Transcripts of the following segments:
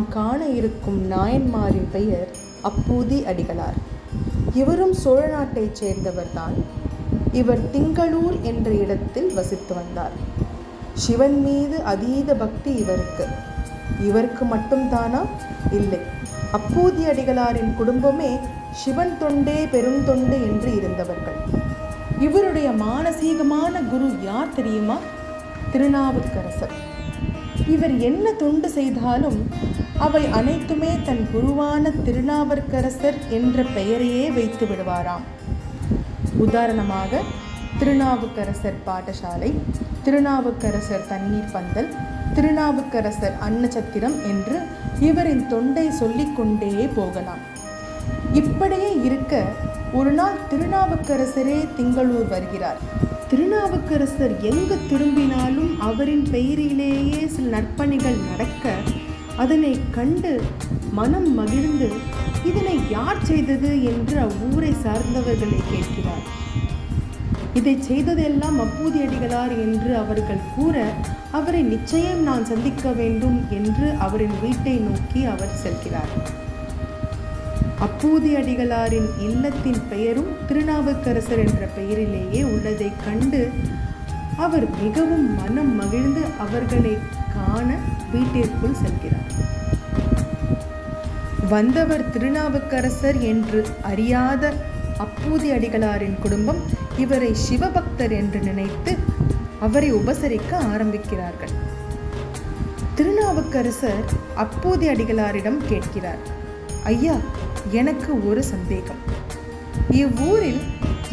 நாம் காண இருக்கும் நாயன்மாரின் பெயர் அப்பூதி அடிகளார். இவரும் சோழ நாட்டைச் சேர்ந்தவர்தான். இவர் திங்களூர் என்ற இடத்தில் வசித்து வந்தார். சிவன் மீது அதீத பக்தி இவருக்கு. இவருக்கு மட்டும்தானா? இல்லை. அப்பூதி அடிகளாரின் குடும்பமே சிவன் தொண்டே பெருந்தொண்டு என்று இருந்தவர்கள். இவருடைய மானசீகமான குரு யார் தெரியுமா? திருநாவுக்கரசர். இவர் என்ன தொண்டு செய்தாலும் அவை அனைத்துமே தன் குருவான திருநாவுக்கரசர் என்ற பெயரையே வைத்து விடுவாராம். உதாரணமாக திருநாவுக்கரசர் பாடசாலை திருநாவுக்கரசர் தண்ணீர் பந்தல் திருநாவுக்கரசர் அன்னச்சத்திரம் என்று இவரின் தொண்டை சொல்லிக்கொண்டே போகலாம். இப்படியே இருக்க ஒரு நாள் திருநாவுக்கரசரே திங்களூர் வருகிறார். திருநாவுக்கரசர் எங்கு திரும்பினாலும் அவரின் பெயரிலேயே சில நற்பணிகள் நடக்க அதனை கண்டு மனம் மகிழ்ந்து இதனை யார் செய்தது? என்று அவ்வூரை சார்ந்தவர்களை கேட்கிறார். இதை செய்ததெல்லாம் அப்பூதி அடிகளார் என்று அவர்கள் கூற அவரை நிச்சயம் நான் சந்திக்க வேண்டும் என்று அவரின் வீட்டை நோக்கி அவர் செல்கிறார். அப்பூதி அடிகளாரின் இல்லத்தின் பெயரும் திருநாவுக்கரசர் என்ற பெயரிலேயே உள்ளதைக் கண்டு அவர் மிகவும் மனம் மகிழ்ந்து அவர்களை காண வீட்டிற்குள் செல்கிறார். வந்தவர் திருநாவுக்கரசர் என்று அறியாத அப்பூதி அடிகளாரின் குடும்பம் இவரை சிவபக்தர் என்று நினைத்து அவரை உபசரிக்க ஆரம்பிக்கிறார்கள். திருநாவுக்கரசர் அப்பூதி அடிகளாரிடம் கேட்கிறார் ஐயா எனக்கு ஒரு சந்தேகம். இவ்வூரில்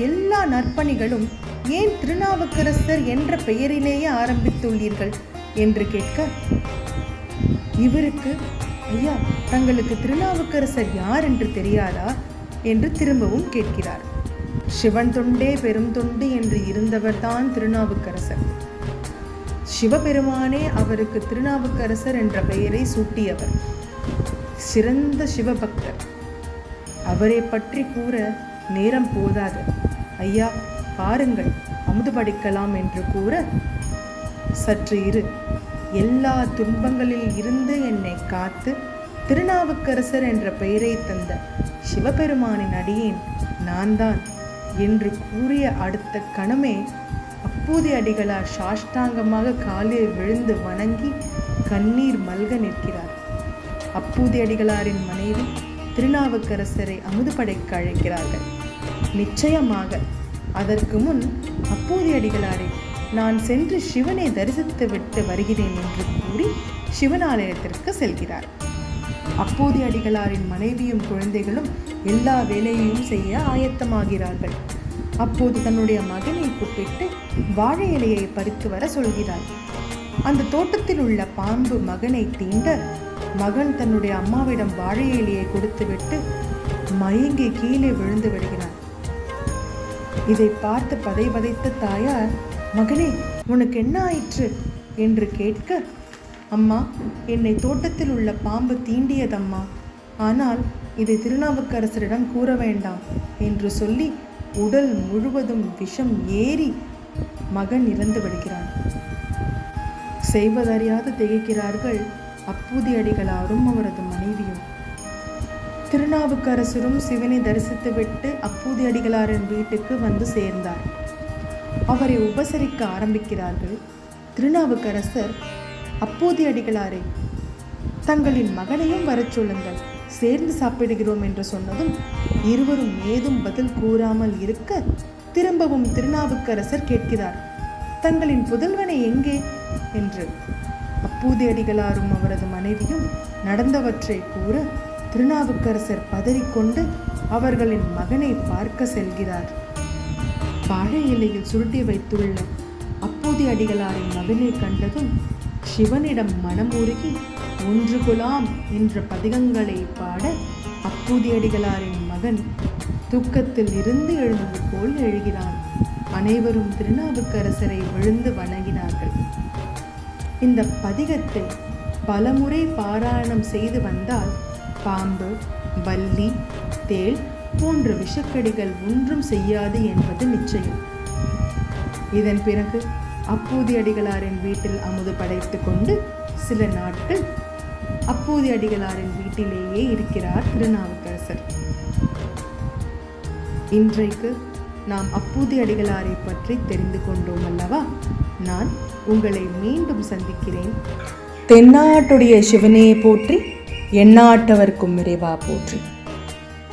எல்லா நற்பணிகளும் ஏன் திருநாவுக்கரசர் என்ற பெயரிலேயே ஆரம்பித்துள்ளீர்கள்? என்று கேட்க இவருக்கு ஐயா தங்களுக்கு திருநாவுக்கரசர் யார் என்று தெரியாதா? என்று திரும்பவும் கேட்கிறார். சிவன் தொண்டே பெரும் தொண்டு என்று இருந்தவர்தான் திருநாவுக்கரசர். சிவபெருமானே அவருக்கு திருநாவுக்கரசர் என்ற பெயரை சூட்டியவர். சிறந்த சிவபக்தர். அவரை பற்றி கூற நேரம் போதாது. ஐயா பாருங்கள் அமுது படிக்கலாம் என்று கூற சற்று இரு. எல்லா துன்பங்களில் இருந்து என்னை காத்து திருநாவுக்கரசர் என்ற பெயரை தந்த சிவபெருமானின் அடியேன் நான் தான் என்று கூறிய அடுத்த கணமே அப்பூதி அடிகளார் சாஷ்டாங்கமாக காலில் விழுந்து வணங்கி கண்ணீர் மல்க நிற்கிறார். அப்பூதி அடிகளாரின் மனைவி திருநாவுக்கரசரை அமுது படைக்க அழைக்கிறார்கள். நிச்சயமாக அதற்கு முன் அப்பூதி அடிகளாரை நான் சென்று சிவனை தரிசித்து விட்டு வருகிறேன் என்று கூறி சிவனாலயத்திற்கு செல்கிறார். அப்போதி அடிகளாரின் மனைவியும் குழந்தைகளும் எல்லா வேலையையும் செய்ய ஆயத்தமாகிறார்கள். அப்போது தன்னுடைய மகனை கூப்பிட்டு வாழை இலையை பறித்து வர சொல்கிறார் அந்த தோட்டத்தில் உள்ள பாம்பு மகனை தீண்ட மகன் தன்னுடைய அம்மாவிடம் வாழை இலையை கொடுத்துவிட்டு மயங்கி கீழே விழுந்து விடுகிறான். இதை பார்த்து பதை பதைத்த தாயார் மகனே உனக்கு என்ன ஆயிற்று என்று கேட்க அம்மா என்னை தோட்டத்தில் உள்ள பாம்பு தீண்டியதம்மா. ஆனால் இதை திருநாவுக்கரசரிடம் கூற வேண்டாம் என்று சொல்லி உடல் முழுவதும் விஷம் ஏறி மகன் இறந்து விடுகிறான். செய்வதறியாது திகைக்கிறார்கள் அப்பூதி அடிகளாரும் அவரது மனைவியும். திருநாவுக்கரசரும் சிவனை தரிசித்துவிட்டு அப்பூதி அடிகளாரின் வீட்டுக்கு வந்து சேர்ந்தார். அவரை உபசரிக்க ஆரம்பிக்கிறார்கள். திருநாவுக்கரசர் அப்போதி அடிகளாரே தங்களின் மகனையும் வரச் சொல்லுங்கள். சேர்ந்து சாப்பிடுகிறோம் என்று சொன்னதும் இருவரும் ஏதும் பதில் கூறாமல் இருக்க திரும்பவும் திருநாவுக்கரசர் கேட்கிறார். தங்களின் புதல்வனை எங்கே? என்று. அப்பூதி அடிகளாரும் அவரது மனைவியும் நடந்தவற்றை கூற திருநாவுக்கரசர் பதறிக்கொண்டு அவர்களின் மகனை பார்க்க செல்கிறார். வாழை இலையில் சுருட்டி வைத்துள்ள அப்போதி அடிகளாரின் மகனை கண்டதும் சிவனிடம் மனமுருகி ஒன்று குலாம் என்ற பதிகங்களை பாட அப்பூதி அடிகளாரின் மகன் தூக்கத்தில் இருந்து எழுந்தது போல் எழுகிறான். அனைவரும் திருநாவுக்கரசரை விழுந்து வணங்கினார்கள். இந்த பதிகத்தை பலமுறை பாராயணம் செய்து வந்தால் பாம்பு வள்ளி தேள் போன்ற விஷக்கடிகள் ஒன்றும் செய்யாது என்பது நிச்சயம். இதன் பிறகு அப்பூதி அடிகளாரின் வீட்டில் அமுது படைத்து கொண்டு சில நாட்கள் அப்பூதி அடிகளாரின் வீட்டிலேயே இருக்கிறார் திருநாவுக்கரசர். இன்றைக்கு நாம் அப்பூதி அடிகளாரை பற்றி தெரிந்து கொண்டோம் அல்லவா? நான் உங்களை மீண்டும் சந்திக்கிறேன். தென்னாட்டுடைய சிவனையை போற்றி எண்ணாட்டவர்க்கும் இறைவா போற்றி.